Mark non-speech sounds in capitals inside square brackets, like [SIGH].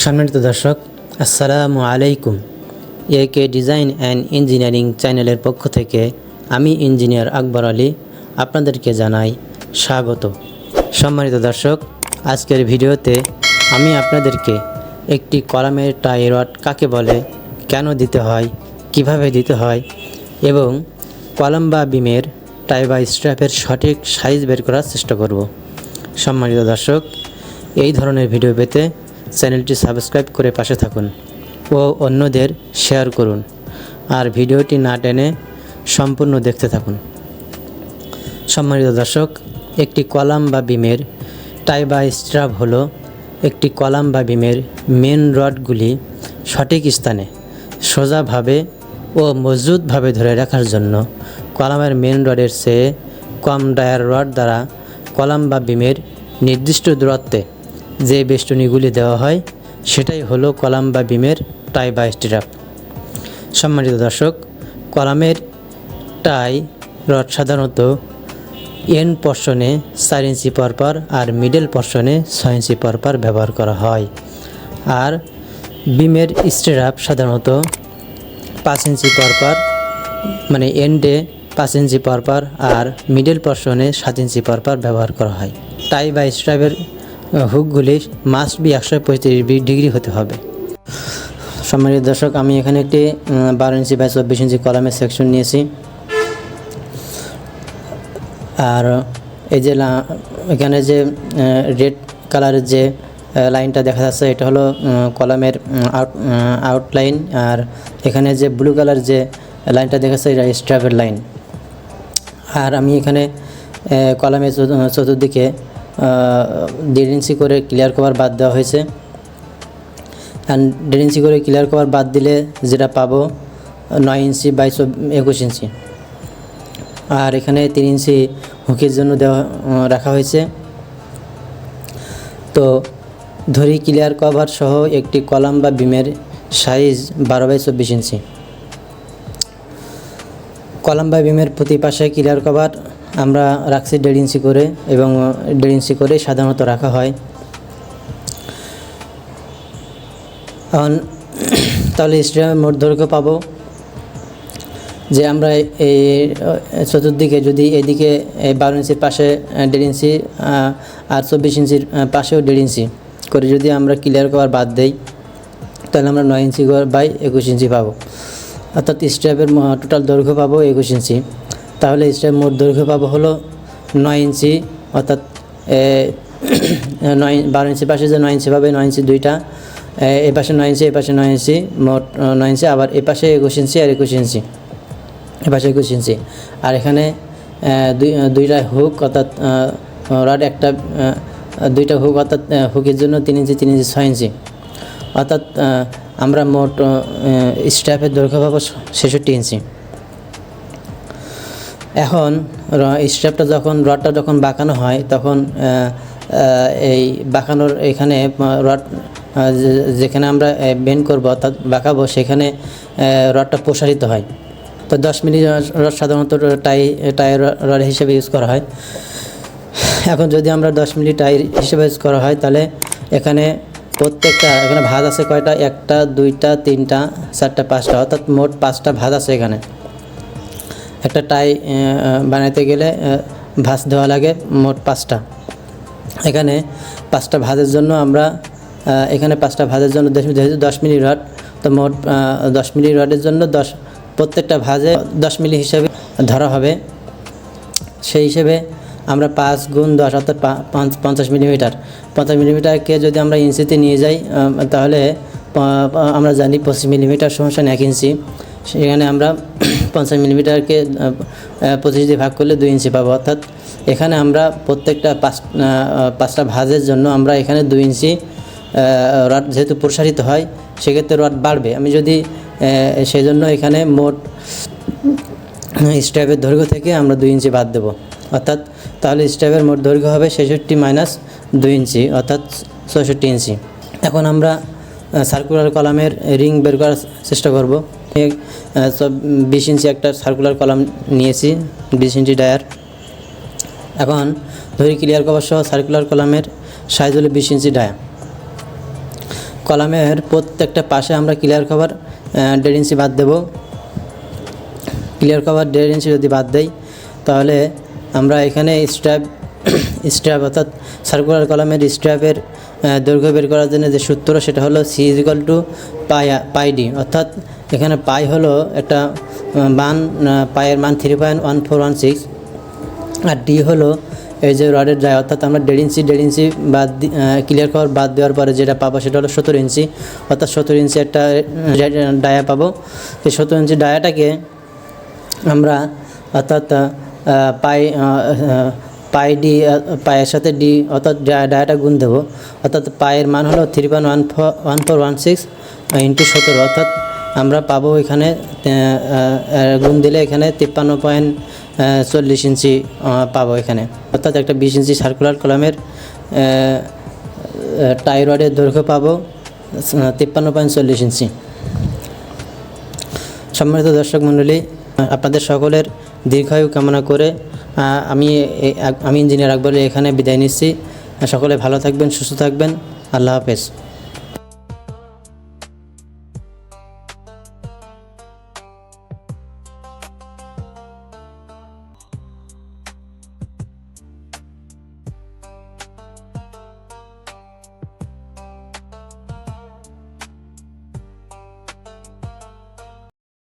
সম্মানিত দর্শক, আসসালামু আলাইকুম। A K design and engineering চ্যানেলের পক্ষ থেকে আমি ইঞ্জিনিয়ার আকবর আলী আপনাদেরকে জানাই স্বাগত। সম্মানিত দর্শক, আজকের ভিডিওতে আমি আপনাদেরকে একটি কলামের টাই রড কাকে বলে, কেন দিতে হয়, কীভাবে দিতে হয় এবং কলম বা বিমের টাই বা স্ট্র্যাপের সঠিক সাইজ বের করার চেষ্টা করব। সম্মানিত দর্শক, এই ধরনের ভিডিও পেতে চ্যানেলটি সাবস্ক্রাইব করে পাশে থাকুন ও অন্যদের শেয়ার করুন আর ভিডিওটি না টেনে সম্পূর্ণ দেখতে থাকুন। সম্মানিত দর্শক, একটি কলাম বা বিমের টাই বা স্ট্রাপ হলো একটি কলাম বা বিমের মেন রডগুলি সঠিক স্থানে সোজাভাবে ও মজবুতভাবে ধরে রাখার জন্য কলামের মেন রডের চেয়ে কম ডায়ার রড দ্বারা কলাম বা বিমের নির্দিষ্ট দূরত্বে যে বেষ্টনীগুলি দেওয়া হয়, সেটাই হলো কলাম বা বিমের টাই বা স্ট্রাপ। সম্মানিত দর্শক, কলামের টাই রড সাধারণত এন পর্শনে চার ইঞ্চি পরপর আর মিডল পর্শনে ছয় ইঞ্চি পরপর ব্যবহার করা হয়। আর বিমের স্ট্রাপ সাধারণত পাঁচ ইঞ্চি পরপর মানে এন্ডে পাঁচ ইঞ্চি পরপর আর মিডল পর্শনে সাত ইঞ্চি পরপর ব্যবহার করা হয়। টাই বা স্ট্রাপের হুকগুলি মাস্ট বি একশো পঁয়ত্রিশ ডিগ্রি হতে হবে। সম্মানিত দর্শক, আমি এখানে একটি বারো ইঞ্চি বাই চব্বিশ ইঞ্চি কলামের সেকশন নিয়েছি। আর এই যে এখানে যে রেড কালারের যে লাইনটা দেখা যাচ্ছে, এটা হলো কলামের আউট আউটলাইন আর এখানে যে ব্লু কালার যে লাইনটা দেখা যাচ্ছে, এটা স্ট্রাপের লাইন আর আমি এখানে কলামের চতু- চতুর্দিকে দেড় ইঞ্চি করে ক্লিয়ার কভার বাদ দেওয়া হয়েছে। অ্যান্ড দেড় ইঞ্চি করে ক্লিয়ার কভার বাদ দিলে যেটা পাবো, নয় ইঞ্চি বাই একুশ ইঞ্চি। আর এখানে তিন ইঞ্চি হুকের জন্য দেওয়া রাখা হয়েছে। তো ধরি ক্লিয়ার কভার সহ একটি কলাম বা বিমের সাইজ বারো বাই চব্বিশ ইঞ্চি। কলাম বা বিমের প্রতি পাশে ক্লিয়ার কভার আমরা রাখছি দেড় ইঞ্চি করে এবং দেড় ইঞ্চি করে সাধারণত রাখা হয়। এখন তাহলে স্টেডিয়ামের মোট দৈর্ঘ্য পাবো যে আমরা এই চতুর্দিকে যদি এদিকে বারো ইঞ্চির পাশে দেড় ইঞ্চি আর চব্বিশ ইঞ্চির পাশেও দেড় ইঞ্চি করে যদি আমরা ক্লিয়ার কভার বাদ দেই, তাহলে আমরা নয় ইঞ্চি বাই একুশ ইঞ্চি পাবো। অর্থাৎ স্ট্র্যাপের টোটাল দৈর্ঘ্য পাবো একুশ ইঞ্চি। তাহলে স্ট্র্যাপ মোট দৈর্ঘ্য পাবো হলো নয় ইঞ্চি অর্থাৎ [COUGHS] নয় বারো ইঞ্চি পাশে যে নয় ইঞ্চি পাবে নয় ইঞ্চি দুইটা এ, এ পাশে নয় ইঞ্চি এ পাশে নয় ইঞ্চি মোট নয় ইঞ্চি আবার এ পাশে একুশ ইঞ্চি আর একুশ ইঞ্চি এ পাশে একুশ ইঞ্চি। আর এখানে দুই দুইটা হুক অর্থাৎ রড একটা দুইটা হুক অর্থাৎ হুকের জন্য তিন ইঞ্চি তিন ইঞ্চি ছয় ইঞ্চি। অর্থাৎ আমরা মোট স্ট্যাপের দৈর্ঘ্য পাবো ছেষট্টি ইঞ্চি। এখন স্ট্র্যাপটা যখন, রডটা যখন বাঁকানো হয়, তখন এই বাঁকানোর এখানে রড যেখানে আমরা বেন্ড করব, অর্থাৎ বাঁকাবো, সেখানে রডটা প্রসারিত হয়। তো দশ মিনিট রড সাধারণত টাই টায়ার রড হিসেবে ইউজ করা হয়। এখন যদি আমরা দশ মিনিট টাই হিসেবে ইউজ করা হয়, তাহলে এখানে প্রত্যেকটা, এখানে ভাত আছে কয়টা? একটা, দুইটা, তিনটা, চারটা, পাঁচটা, অর্থাৎ মোট পাঁচটা ভাত আছে এখানে। একটা টাই আহ, বানাইতে গেলে ভাঁজ দেওয়া লাগে মোট পাঁচটা। এখানে পাঁচটা ভাঁজের জন্য আমরা এখানে পাঁচটা ভাঁজের জন্য দশ যেহেতু দশ মিলি রড তো মোট দশ মিলি রডের জন্য দশ প্রত্যেকটা ভাঁজে দশ মিলি হিসাবে ধরা হবে। সেই হিসেবে আমরা পাঁচ গুণ দশ অর্থাৎ পঞ্চাশ মিলিমিটার। পঞ্চাশ মিলিমিটারকে যদি আমরা ইঞ্চিতে নিয়ে যাই তাহলে আমরা জানি পঁচিশ মিলিমিটার সমস্যা এক ইঞ্চি। সেখানে আমরা পঞ্চাশ মিলিমিটারকে পঁচিশ দিয়ে ভাগ করলে দুই ইঞ্চি পাবো। অর্থাৎ এখানে আমরা প্রত্যেকটা পাঁচ পাঁচটা ভাজের জন্য আমরা এখানে দুই ইঞ্চি রড যেহেতু প্রসারিত হয় সেক্ষেত্রে রড বাড়বে। আমি যদি আহ, সেই জন্য এখানে মোট স্ট্যাপের দৈর্ঘ্য থেকে আমরা দুই ইঞ্চি বাদ দেবো। অর্থাৎ তাহলে স্ট্যাপের মোট দৈর্ঘ্য হবে ছেষট্টি মাইনাস দুই ইঞ্চি অর্থাৎ চৌষট্টি ইঞ্চি। এখন আমরা সার্কুলার কলামের রিং বের করার চেষ্টা করব। বিশ ইঞ্চি একটা সার্কুলার কলাম নিয়েছি, বিশ ইঞ্চি ডায়ার এখন ধরি ক্লিয়ার কভার সহ সার্কুলার কলামের সাইজ হলো বিশ ইঞ্চি ডায়া কলামের প্রত্যেকটা পাশে আমরা ক্লিয়ার কভার দেড় ইঞ্চি বাদ দেবো। ক্লিয়ার কভার দেড় ইঞ্চি যদি বাদ দেই, তাহলে আমরা এখানে স্ট্র্যাপ স্ট্র্যাপ অর্থাৎ সার্কুলার কলামের স্ট্র্যাপের দৈর্ঘ্য বের করার জন্য যে সূত্র, সেটা হলো C equal to pi pi D অর্থাৎ এখানে পাই হলো একটা মান পায়ের মান three point one four one six আর ডি হলো এই যে রডের ডায়া অর্থাৎ আমরা দেড় ইঞ্চি দেড় ইঞ্চি বাদ ক্লিয়ার কভার বাদ দেওয়ার পরে যেটা পাবো সেটা হলো সতেরো ইঞ্চি। অর্থাৎ সতেরো ইঞ্চি একটা ডায়া পাবো। এই সতেরো ইঞ্চি ডায়াটাকে আমরা, অর্থাৎ পাই পাই ডি পায়ের সাথে ডি অর্থাৎ ডায়াটা গুণ দেবো। অর্থাৎ পায়ের মান হলো three point one four one four one six into সতেরো, অর্থাৎ আমরা পাবো এখানে গুণ দিলে এখানে তিপ্পান্ন পয়েন্ট চল্লিশ ইঞ্চি পাবো এখানে। অর্থাৎ একটা বিশ ইঞ্চি সার্কুলার কলামের টাইরয়েডের দৈর্ঘ্য পাবো তিপ্পান্ন পয়েন্ট চল্লিশ ইঞ্চি। সম্মানিত দর্শক মণ্ডলী, আপনাদের সকলের দীর্ঘায়ু কামনা করে আমি আমি ইঞ্জিনিয়ার আকবর এখানে বিদায় নিচ্ছি। সকলে ভালো থাকবেন, সুস্থ থাকবেন। আল্লাহ হাফেজ।